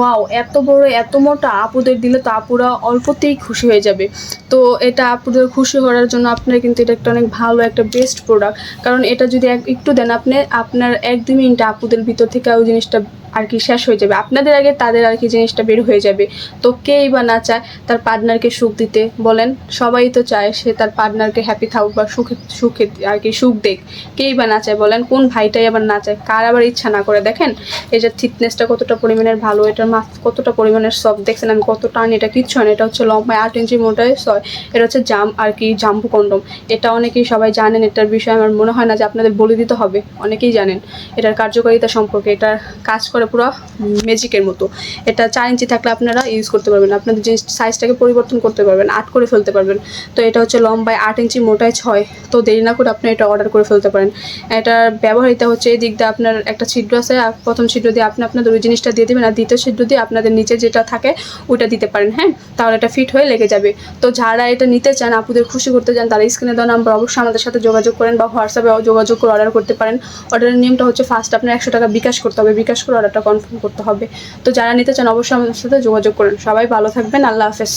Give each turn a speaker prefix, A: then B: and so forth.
A: Wow, এত বড়, এত মোটা আপুদের দিলে তো আপুরা অল্পতেই খুশি হয়ে যাবে। তো এটা আপুদের খুশি করার জন্য আপনার কিন্তু এটা একটা অনেক ভালো একটা বেস্ট প্রোডাক্ট কারণ এটা যদি এক- একটু দেন আপনি, আপনার এক দুই মিনিটে আপুদের ভিতর থেকে ওই জিনিসটা আর কি শেষ হয়ে যাবে। আপনাদের আগে তাদের আর কি জিনিসটা বের হয়ে যাবে। তো কেই বা না চায় তার পার্টনারকে সুখ দিতে বলেন। সবাই তো চায় সে তার পার্টনারকে হ্যাপি থাকুক বা সুখে সুখে আর কি সুখ দেখ কেই বা না চায় বলেন, কোন ভাইটাই আবার না চায়? কার আবার ইচ্ছা না করে? দেখেন এটার থিকনেসটা কতটা পরিমাণের ভালো এটার মাছ কতটা পরিমাণের সফট দেখছেন আমি কত টান, এটা কিচ্ছু হয় এটা হচ্ছে লম্বায় আট ইঞ্চি মোটায় ছয় এটা হচ্ছে জাম আর কি, জাম্বু কন্ডম এটা অনেকেই সবাই জানেন, এটার বিষয়ে আমার মনে হয় না যে আপনাদের বলে দিতে হবে, অনেকেই জানেন। এটার কার্যকারিতা সম্পর্কে এটার কাজ করে পুরো ম্যাজিকের মতো। এটা চার ইঞ্চি থাকলে আপনারা ইউজ করতে পারবেন, আপনাদের জিনিস সাইজটাকে পরিবর্তন করতে পারবেন, আট করে ফেলতে পারবেন। তো এটা হচ্ছে লম্বায় আট ইঞ্চি মোটায় ছয়। তো দেরি না করে আপনি এটা অর্ডার করে ফেলতে পারেন। এটার ব্যবহারিতা হচ্ছে এই দিক দিয়ে আপনার একটা ছিদ্র আছে, প্রথম ছিদ্র দিয়ে আপনি আপনাদের ওই জিনিসটা দিয়ে দেবেন, আর দ্বিতীয় দিয়ে আপনাদের নিচে যেটা থাকে ওটা দিতে পারেন হ্যাঁ? তাহলে এটা ফিট হয়ে লেগে যাবে। তো যারা এটা নিতে চান, আপুদের খুশি করতে চান, তারা স্ক্রিনে দেওয়া নাম্বার অবশ্যই আমাদের সাথে যোগাযোগ করেন বা হোয়াটসঅ্যাপে যোগাযোগ করে অর্ডার করতে পারেন। অর্ডারের নিয়মটা হচ্ছে ফার্স্ট আপনার একশো টাকা বিকাশ করতে হবে। বিকাশ করে অর্ডারটা কনফার্ম করতে হবে। তো যারা নিতে চান, অবশ্যই আমাদের সাথে যোগাযোগ করেন। সবাই ভালো থাকবেন। আল্লাহ হাফেজ।